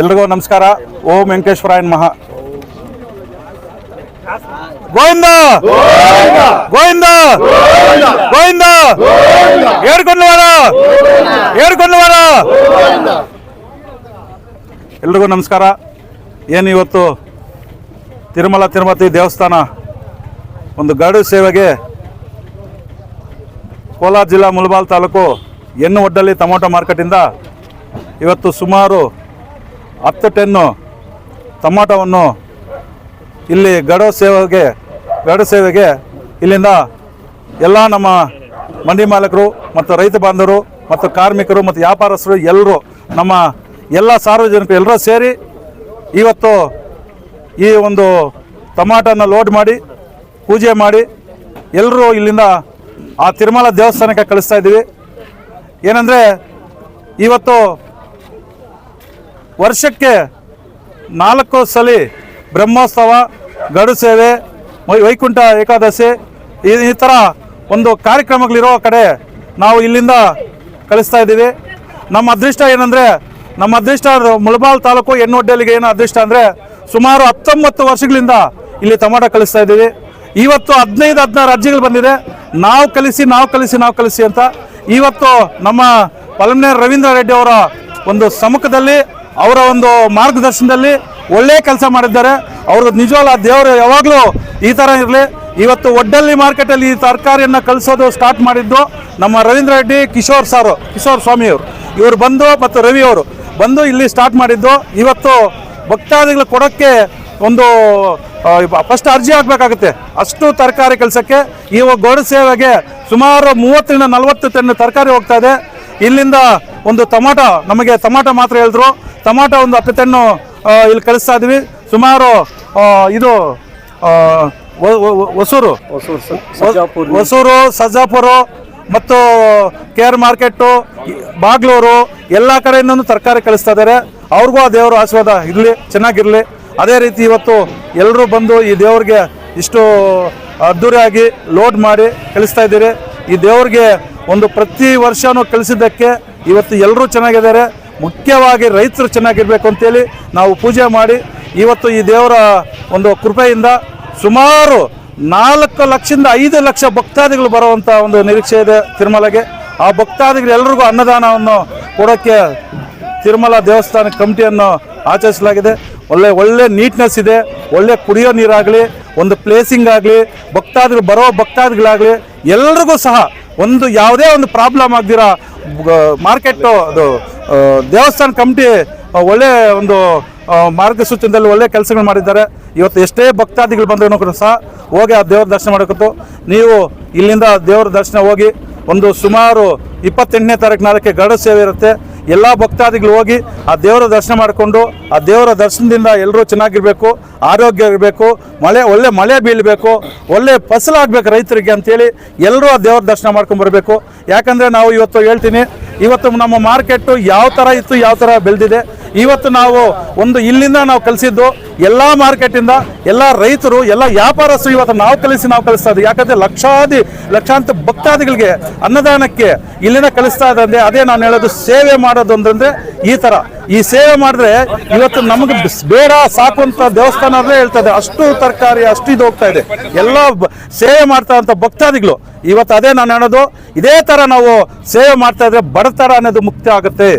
ಎಲ್ರಿಗೂ ನಮಸ್ಕಾರ. ಓಂ ವೆಂಕಟೇಶ್ವರಾಯನ್ ಮಹಾ ಗೋವಿಂದ! ಗೋವಿಂದ! ಗೋವಿಂದ! ಏರ್ಕೊಂಡ್ವಾರ ಏರ್ಕೊಂಡ್ವಾರ ಎಲ್ರಿಗೂ ನಮಸ್ಕಾರ. ಏನು ಇವತ್ತು? ತಿರುಮಲ ತಿರುಮತಿ ದೇವಸ್ಥಾನ ಒಂದು ಗಡು ಸೇವೆಗೆ ಕೋಲಾರ ಜಿಲ್ಲಾ ಮುಳಬಾಲ್ ತಾಲೂಕು ಹೆಣ್ಣು ಒಡ್ಡಲ್ಲಿ ಟೊಮೊಟೊ ಮಾರ್ಕೆಟಿಂದ ಇವತ್ತು ಸುಮಾರು ಹತ್ತು ಟೆನ್ನು ಟೊಮೊಟೊವನ್ನು ಇಲ್ಲಿ ಗಡೋ ಸೇವೆಗೆ, ಗಡ ಸೇವೆಗೆ ಇಲ್ಲಿಂದ ಎಲ್ಲ ನಮ್ಮ ಮಂಡಿ ಮಾಲಕರು ಮತ್ತು ರೈತ ಬಾಂಧವರು ಮತ್ತು ಕಾರ್ಮಿಕರು ಮತ್ತು ವ್ಯಾಪಾರಸ್ಥರು ಎಲ್ಲರೂ ನಮ್ಮ ಎಲ್ಲ ಸಾರ್ವಜನಿಕರು ಎಲ್ಲರೂ ಸೇರಿ ಇವತ್ತು ಈ ಒಂದು ಟೊಮಾಟೋನ ಲೋಡ್ ಮಾಡಿ, ಪೂಜೆ ಮಾಡಿ ಎಲ್ಲರೂ ಇಲ್ಲಿಂದ ಆ ತಿರುಮಲ ದೇವಸ್ಥಾನಕ್ಕೆ ಕಳಿಸ್ತಾ ಇದ್ದೀವಿ. ಏನಂದರೆ ಇವತ್ತು ವರ್ಷಕ್ಕೆ ನಾಲ್ಕು ಸಲ ಬ್ರಹ್ಮೋತ್ಸವ, ಗಡು ಸೇವೆ ವೈಕುಂಠ ಏಕಾದಶಿ, ಈ ಥರ ಒಂದು ಕಾರ್ಯಕ್ರಮಗಳಿರೋ ಕಡೆ ನಾವು ಇಲ್ಲಿಂದ ಕಳಿಸ್ತಾ ಇದ್ದೀವಿ. ನಮ್ಮ ಅದೃಷ್ಟ ಏನಂದರೆ, ನಮ್ಮ ಅದೃಷ್ಟ ಮುಳಬಾಲ್ ತಾಲೂಕು ಹೆಣ್ಣೊಡ್ಡಲಿಗೆ ಏನು ಅದೃಷ್ಟ ಅಂದರೆ ಸುಮಾರು ಹತ್ತೊಂಬತ್ತು ವರ್ಷಗಳಿಂದ ಇಲ್ಲಿ ಟೊಮಾಟೊ ಕಳಿಸ್ತಾ ಇದ್ದೀವಿ. ಇವತ್ತು ಹದಿನೈದು, ಹದಿನಾರು ಅರ್ಜಿಗಳು ಬಂದಿದೆ. ನಾವು ಕಲಿಸಿ ನಾವು ಕಲಿಸಿ ನಾವು ಕಲಿಸಿ ಅಂತ ಇವತ್ತು ನಮ್ಮ ಪಲಮ್ನೇರ್ ರವೀಂದ್ರ ರೆಡ್ಡಿ ಅವರ ಒಂದು ಸಮ್ಮುಖದಲ್ಲಿ, ಅವರ ಒಂದು ಮಾರ್ಗದರ್ಶನದಲ್ಲಿ ಒಳ್ಳೆ ಕೆಲಸ ಮಾಡಿದ್ದಾರೆ. ಅವ್ರದ್ದು ನಿಜವಲ್ಲ, ದೇವರು ಯಾವಾಗಲೂ ಈ ಥರ ಇರಲಿ. ಇವತ್ತು ಒಡ್ಡಲ್ಲಿ ಮಾರ್ಕೆಟಲ್ಲಿ ಈ ತರಕಾರಿಯನ್ನು ಕಳಿಸೋದು ಸ್ಟಾರ್ಟ್ ಮಾಡಿದ್ದು ನಮ್ಮ ರವೀಂದ್ರ ರೆಡ್ಡಿ, ಕಿಶೋರ್ ಸಾರು, ಕಿಶೋರ್ ಸ್ವಾಮಿಯವರು ಇವರು ಬಂದು ಮತ್ತು ರವಿ ಅವರು ಬಂದು ಇಲ್ಲಿ ಸ್ಟಾರ್ಟ್ ಮಾಡಿದ್ದು. ಇವತ್ತು ಭಕ್ತಾದಿಗಳು ಕೊಡೋಕ್ಕೆ ಒಂದು ಫಸ್ಟ್ ಅರ್ಜಿ ಹಾಕಬೇಕಾಗುತ್ತೆ. ಅಷ್ಟು ತರಕಾರಿ ಕೆಲಸಕ್ಕೆ. ಈ ಗೋಡು ಸೇವೆಗೆ ಸುಮಾರು ಮೂವತ್ತರಿಂದ ನಲವತ್ತು ಟನ್ ತರಕಾರಿ ಹೋಗ್ತಾ ಇದೆ. ಇಲ್ಲಿಂದ ಒಂದು ಟೊಮಾಟೊ ನಮಗೆ ಟೊಮಾಟೊ ಮಾತ್ರ ಹೇಳಿದ್ರು. ಟೊಮಾಟೊ ಒಂದು ಹತ್ತು ಟನ್ನು ಇಲ್ಲಿ ಕಳಿಸ್ತಾ ಇದ್ವಿ. ಸುಮಾರು ಇದು ಹೊಸೂರು. ಹೊಸೂರು ಸಜ್ಜಾಪುರ. ಮತ್ತು ಕೆ ಆರ್ ಮಾರ್ಕೆಟು ಬಾಗ್ಲೂರು ಎಲ್ಲ ಕಡೆಯಿಂದನೂ ತರಕಾರಿ ಕಳಿಸ್ತಾ ಇದ್ದಾರೆ ಅವ್ರಿಗೂ ಆ ದೇವರು ಆಶೀರ್ವಾದ ಇರಲಿ ಚೆನ್ನಾಗಿರಲಿ. ಅದೇ ರೀತಿ ಇವತ್ತು ಎಲ್ಲರೂ ಬಂದು ಈ ದೇವ್ರಿಗೆ ಇಷ್ಟು ಅದ್ದೂರಿಯಾಗಿ ಲೋಡ್ ಮಾಡಿ ಕಳಿಸ್ತಾ ಇದ್ದೀರಿ. ಈ ದೇವ್ರಿಗೆ ಒಂದು ಪ್ರತಿ ವರ್ಷವೂ ಕಳಿಸಿದ್ದಕ್ಕೆ ಇವತ್ತು ಎಲ್ಲರೂ ಚೆನ್ನಾಗಿದ್ದಾರೆ. ಮುಖ್ಯವಾಗಿ ರೈತರು ಚೆನ್ನಾಗಿರಬೇಕು ಅಂತೇಳಿ ನಾವು ಪೂಜೆ ಮಾಡಿ ಇವತ್ತು ಈ ದೇವರ ಒಂದು ಕೃಪೆಯಿಂದ ಸುಮಾರು ನಾಲ್ಕು ಲಕ್ಷದಿಂದ ಐದು ಲಕ್ಷ ಭಕ್ತಾದಿಗಳು ಬರುವಂಥ ಒಂದು ನಿರೀಕ್ಷೆ ಇದೆ ತಿರುಮಲೆಗೆ. ಆ ಭಕ್ತಾದಿಗಳು ಎಲ್ರಿಗೂ ಅನ್ನದಾನವನ್ನು ಕೊಡೋಕ್ಕೆ ತಿರುಮಲ ದೇವಸ್ಥಾನ ಕಮಿಟಿಯನ್ನು ಆಚರಿಸಲಾಗಿದೆ. ಒಳ್ಳೆ ಒಳ್ಳೆ ನೀಟ್ನೆಸ್ ಇದೆ, ಒಳ್ಳೆ ಕುಡಿಯೋ ನೀರಾಗಲಿ, ಒಂದು ಪ್ಲೇಸಿಂಗ್ ಆಗಲಿ, ಭಕ್ತಾದಿಗಳು ಬರೋ ಭಕ್ತಾದಿಗಳಾಗಲಿ, ಎಲ್ರಿಗೂ ಸಹ ಒಂದು ಯಾವುದೇ ಒಂದು ಪ್ರಾಬ್ಲಮ್ ಆಗದಿರ ಮಾರ್ಕೆಟು ಅದು ದೇವಸ್ಥಾನ ಕಮಿಟಿ ಒಳ್ಳೆ ಒಂದು ಮಾರ್ಗಸೂಚನೆಯಲ್ಲಿ ಒಳ್ಳೆ ಕೆಲಸಗಳು ಮಾಡಿದ್ದಾರೆ. ಇವತ್ತು ಎಷ್ಟೇ ಭಕ್ತಾದಿಗಳು ಬಂದರೂ ಸಹ ಹೋಗಿ ಆ ದೇವ್ರ ದರ್ಶನ ಮಾಡಬೇಕು ನೀವು ಇಲ್ಲಿಂದ ದೇವ್ರ ದರ್ಶನ ಹೋಗಿ ಒಂದು ಸುಮಾರು ಇಪ್ಪತ್ತೆಂಟನೇ ತಾರೀಕು ನಾಲ್ಕಕ್ಕೆ ಗರುಡ ಸೇವೆ ಇರುತ್ತೆ. ಎಲ್ಲ ಭಕ್ತಾದಿಗಳು ಹೋಗಿ ಆ ದೇವರ ದರ್ಶನ ಮಾಡಿಕೊಂಡು ಆ ದೇವರ ದರ್ಶನದಿಂದ ಎಲ್ಲರೂ ಚೆನ್ನಾಗಿರಬೇಕು, ಆರೋಗ್ಯ ಇರಬೇಕು, ಮಳೆ, ಒಳ್ಳೆ ಮಳೆ ಬೀಳಬೇಕು, ಒಳ್ಳೆ ಫಸಲಾಗಬೇಕು ರೈತರಿಗೆ ಅಂತೇಳಿ ಎಲ್ಲರೂ ಆ ದೇವರ ದರ್ಶನ ಮಾಡ್ಕೊಂಡು ಬರಬೇಕು. ಯಾಕಂದರೆ ನಾವು ಇವತ್ತು ಹೇಳ್ತೀನಿ, ಇವತ್ತು ನಮ್ಮ ಮಾರ್ಕೆಟು ಯಾವ ಥರ ಇತ್ತು, ಯಾವ ಥರ ಬೆಳೆದಿದೆ ಇವತ್ತು ನಾವು ಒಂದು ಇಲ್ಲಿಂದ ನಾವು ಕಲಿಸಿದ್ದು ಎಲ್ಲ ಮಾರ್ಕೆಟಿಂದ ಎಲ್ಲ ರೈತರು, ಎಲ್ಲ ವ್ಯಾಪಾರಸ್ಥರು ಇವತ್ತು ನಾವು ಕಲಿಸಿ ನಾವು ಕಲಿಸ್ತಾ ಇದ್ದೀವಿ. ಯಾಕಂದರೆ ಲಕ್ಷಾದಿ, ಲಕ್ಷಾಂತರ ಭಕ್ತಾದಿಗಳಿಗೆ ಅನ್ನದಾನಕ್ಕೆ ಇಲ್ಲಿನ ಕಲಿಸ್ತಾ ಇದ್ದಂದ್ರೆ ಅದೇ ನಾನು ಹೇಳೋದು ಸೇವೆ ಮಾಡೋದು ಅಂದ್ರೆ ಈ ಥರ ಈ ಸೇವೆ ಮಾಡಿದ್ರೆ ಇವತ್ತು ನಮಗೆ ಬೇಡ, ಸಾಕು ಅಂತ ದೇವಸ್ಥಾನ ಅಂದ್ರೆ ಹೇಳ್ತದೆ ಅಷ್ಟು ತರಕಾರಿ, ಅಷ್ಟು ಇದು ಹೋಗ್ತಾ ಇದೆ. ಎಲ್ಲ ಸೇವೆ ಮಾಡ್ತಾ ಅಂತ ಭಕ್ತಾದಿಗಳು ಇವತ್ತು ಅದೇ ನಾನು ಹೇಳೋದು. ಇದೇ ಥರ ನಾವು ಸೇವೆ ಮಾಡ್ತಾ ಇದ್ರೆ ಬಡತನ ಅನ್ನೋದು ಮುಕ್ತ ಆಗುತ್ತೆ.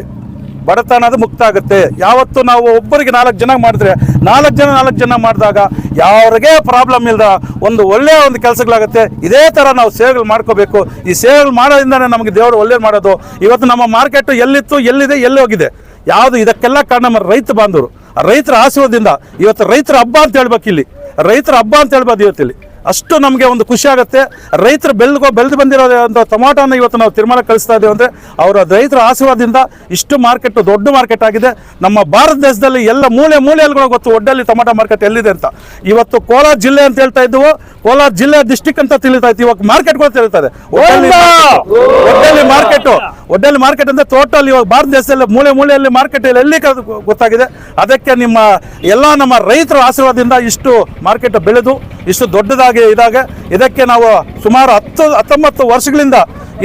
ಬಡತನ ಅದು ಮುಕ್ತ ಆಗುತ್ತೆ. ಯಾವತ್ತು ನಾವು ಒಬ್ಬರಿಗೆ ನಾಲ್ಕು ಜನ ಮಾಡಿದ್ರೆ, ನಾಲ್ಕು ಜನ ನಾಲ್ಕು ಜನ ಮಾಡಿದಾಗ ಯಾವ್ರಿಗೆ ಪ್ರಾಬ್ಲಮ್ ಇಲ್ಲದ ಒಂದು ಒಳ್ಳೆಯ ಒಂದು ಕೆಲಸಗಳಾಗುತ್ತೆ. ಇದೇ ಥರ ನಾವು ಸೇವೆಗಳು ಮಾಡ್ಕೋಬೇಕು. ಈ ಸೇವೆಗಳು ಮಾಡೋದ್ರಿಂದನೇ ನಮಗೆ ದೇವರು ಒಳ್ಳೇದು ಮಾಡೋದು. ಇವತ್ತು ನಮ್ಮ ಮಾರ್ಕೆಟ್ ಎಲ್ಲಿತ್ತು, ಎಲ್ಲಿದೆ, ಎಲ್ಲಿ ಹೋಗಿದೆ? ಯಾವುದು ಇದಕ್ಕೆಲ್ಲ ಕಾರಣ ನಮ್ಮ ರೈತ ಬಾಂಧವರು. ರೈತರ ಆಶೀರ್ವಾದದಿಂದ ಇವತ್ತು ರೈತರ ಹಬ್ಬ ಅಂತ ಹೇಳ್ಬೇಕು ಇಲ್ಲಿ ರೈತರ ಹಬ್ಬ ಅಂತ ಹೇಳ್ಬೋದು ಇವತ್ತು ಇಲ್ಲಿ ಅಷ್ಟು ನಮಗೆ ಒಂದು ಖುಷಿ ಆಗುತ್ತೆ. ರೈತರು ಬೆಳೆದು ಬೆಳೆದು ಬಂದಿರೋ ಒಂದು ಟೊಮಾಟೋನ ಇವತ್ತು ನಾವು ತೀರ್ಮಾನ ಕಳಿಸ್ತಾ ಇದ್ದೀವಿ ಅಂದರೆ ಅವರ ರೈತರ ಆಶೀರ್ವಾದದಿಂದ ಇಷ್ಟು ಮಾರ್ಕೆಟ್ ದೊಡ್ಡ ಮಾರ್ಕೆಟ್ ಆಗಿದೆ. ನಮ್ಮ ಭಾರತ ದೇಶದಲ್ಲಿ ಎಲ್ಲ ಮೂಲೆ ಮೂಲೆಯಲ್ಲಿ ಗೊತ್ತು ಒಡ್ಡಲ್ಲಿ ಟೊಮಾಟೋ ಮಾರ್ಕೆಟ್ ಎಲ್ಲಿದೆ ಅಂತ. ಇವತ್ತು ಕೋಲಾರ ಜಿಲ್ಲೆ ಅಂತ ಹೇಳ್ತಾ ಇದ್ದವು. ಕೋಲಾರ ಜಿಲ್ಲೆ ಡಿಸ್ಟಿಕ್ ಅಂತ ತಿಳಿತಾ ಇತ್ತು. ಇವಾಗ ಮಾರ್ಕೆಟ್ ಕೂಡ ತಿಳಿತಾ ಇದೆ. ಒಡ್ಡಲ್ಲಿ ಮಾರ್ಕೆಟ್ ಒಡ್ಡಲ್ಲಿ ಮಾರ್ಕೆಟ್ ಅಂದ್ರೆ ಟೋಟಲ್ ಇವಾಗ ಭಾರತ ದೇಶದಲ್ಲಿ ಮೂಲೆ ಮೂಲೆಯಲ್ಲಿ ಮಾರ್ಕೆಟ್ ಎಲ್ಲಿ ಕ- ಗೊತ್ತಾಗಿದೆ. ಅದಕ್ಕೆ ನಿಮ್ಮ ಎಲ್ಲ ನಮ್ಮ ರೈತರ ಆಶೀರ್ವಾದದಿಂದ ಇಷ್ಟು ಮಾರ್ಕೆಟ್ ಬೆಳೆದು ಇಷ್ಟು ದೊಡ್ಡದಾಗಿ ಇದಾಗ. ಇದಕ್ಕೆ ನಾವು ಸುಮಾರು ಹತ್ತು ಹತ್ತೊಂಬತ್ತು ವರ್ಷಗಳಿಂದ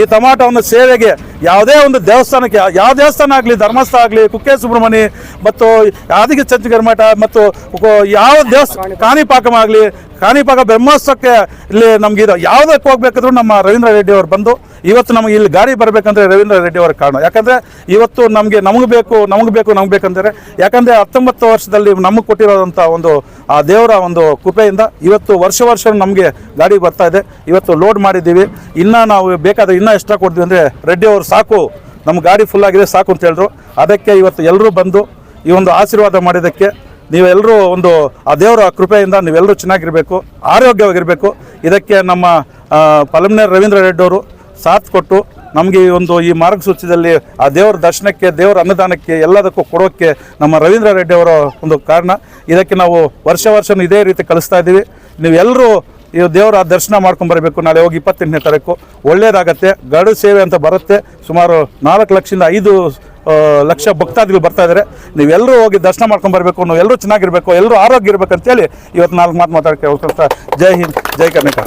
ಈ ಟೊಮಾಟೋವನ್ನು ಸೇವೆಗೆ ಯಾವುದೇ ಒಂದು ದೇವಸ್ಥಾನಕ್ಕೆ, ಯಾವ ದೇವಸ್ಥಾನ ಆಗಲಿ, ಧರ್ಮಸ್ಥಳ ಆಗಲಿ, ಕುಕ್ಕೆ ಸುಬ್ರಹ್ಮಣ್ಯ ಮತ್ತು ಆದಿಗೆ ಚಂಚಗರ ಮಠ ಮತ್ತು ಯಾವ ದೇವಸ್ಥಾನ ಕಾಣಿಪಾಕಮ ಆಗಲಿ, ಕಾಣಿಪಾಕ ಬ್ರಹ್ಮೋತ್ಸವಕ್ಕೆ ಇಲ್ಲಿ ನಮ್ಗೆ ಇದು ಯಾವುದಕ್ಕೆ ಹೋಗ್ಬೇಕಾದ್ರೂ ನಮ್ಮ ರವೀಂದ್ರ ರೆಡ್ಡಿ ಅವರು ಬಂದು, ಇವತ್ತು ನಮಗೆ ಇಲ್ಲಿ ಗಾಡಿ ಬರಬೇಕಂದ್ರೆ ರವೀಂದ್ರ ರೆಡ್ಡಿ ಅವರ ಕಾರಣ. ಯಾಕಂದರೆ ಇವತ್ತು ನಮಗೆ ನಮಗೆ ಬೇಕು ನಮಗೆ ಬೇಕು, ನಮ್ಗೆ ಬೇಕಂದರೆ ಯಾಕಂದರೆ ಹತ್ತೊಂಬತ್ತು ವರ್ಷದಲ್ಲಿ ನಮಗೆ ಕೊಟ್ಟಿರೋದಂಥ ಒಂದು, ಆ ದೇವರ ಒಂದು ಕೃಪೆಯಿಂದ ಇವತ್ತು ವರ್ಷ ವರ್ಷ ನಮಗೆ ಗಾಡಿ ಬರ್ತಾ ಇದೆ. ಇವತ್ತು ಲೋಡ್ ಮಾಡಿದ್ದೀವಿ. ಇನ್ನೂ ನಾವು ಬೇಕಾದ್ರೆ ಎಕ್ಸ್ಟ್ರಾ ಕೊಡ್ತೀವಿ ಅಂದರೆ ರೆಡ್ಡಿ ಅವರು ಸಾಕು ನಮ್ಮ ಗಾಡಿ ಫುಲ್ ಆಗಿದೆ ಸಾಕು ಅಂತ ಹೇಳಿದ್ರು. ಅದಕ್ಕೆ ಇವತ್ತು ಎಲ್ಲರೂ ಬಂದು ಈ ಒಂದು ಆಶೀರ್ವಾದ ಮಾಡಿದ್ದಕ್ಕೆ ನೀವೆಲ್ಲರೂ ಒಂದು ಆ ದೇವರ ಕೃಪೆಯಿಂದ ನೀವೆಲ್ಲರೂ ಚೆನ್ನಾಗಿರಬೇಕು, ಆರೋಗ್ಯವಾಗಿರಬೇಕು. ಇದಕ್ಕೆ ನಮ್ಮ ಪಲಮ್ನೇರ್ ರವೀಂದ್ರ ರೆಡ್ಡಿ ಅವರು ಸಾಥ್ ಕೊಟ್ಟು ನಮಗೆ ಈ ಒಂದು ಈ ಮಾರ್ಗಸೂಚಿಯಲ್ಲಿ ಆ ದೇವರ ದರ್ಶನಕ್ಕೆ, ದೇವರ ಅನ್ನದಾನಕ್ಕೆ ಎಲ್ಲದಕ್ಕೂ ಕೊಡೋಕ್ಕೆ ನಮ್ಮ ರವೀಂದ್ರ ರೆಡ್ಡಿ ಅವರ ಒಂದು ಕಾರಣ. ಇದಕ್ಕೆ ನಾವು ವರ್ಷ ವರ್ಷ ಇದೇ ರೀತಿ ಕಳಿಸ್ತಾ ಇದ್ದೀವಿ. ನೀವೆಲ್ಲರೂ ಈ ದೇವರ ದರ್ಶನ ಮಾಡ್ಕೊಂಡು ಬರಬೇಕು. ನಾಳೆ ಹೋಗಿ ಇಪ್ಪತ್ತೆಂಟನೇ ತಾರೀಕು. ಒಳ್ಳೇದಾಗತ್ತೆ. ಗರುಡ ಸೇವೆ ಅಂತ ಬರುತ್ತೆ. ಸುಮಾರು ನಾಲ್ಕು ಲಕ್ಷದಿಂದ ಐದು ಲಕ್ಷ ಭಕ್ತಾದಿಗಳು ಬರ್ತಾ ಇದ್ದಾರೆ ನೀವೆಲ್ಲರೂ ಹೋಗಿ ದರ್ಶನ ಮಾಡ್ಕೊಂಡು ಬರಬೇಕು. ನಾವೆಲ್ಲರೂ ಚೆನ್ನಾಗಿರಬೇಕು. ಎಲ್ಲರೂ ಆರೋಗ್ಯ ಇರ್ಬೇಕು ಅಂತೇಳಿ ಇವತ್ತು ನಾಲ್ಕು ಮಾತು ಮಾತಾಡೋಕ್ಕೆ ಹೋಗ್ತಾ ಜೈ ಹಿಂದ್. ಜೈ ಕರ್ನಾಟಕ.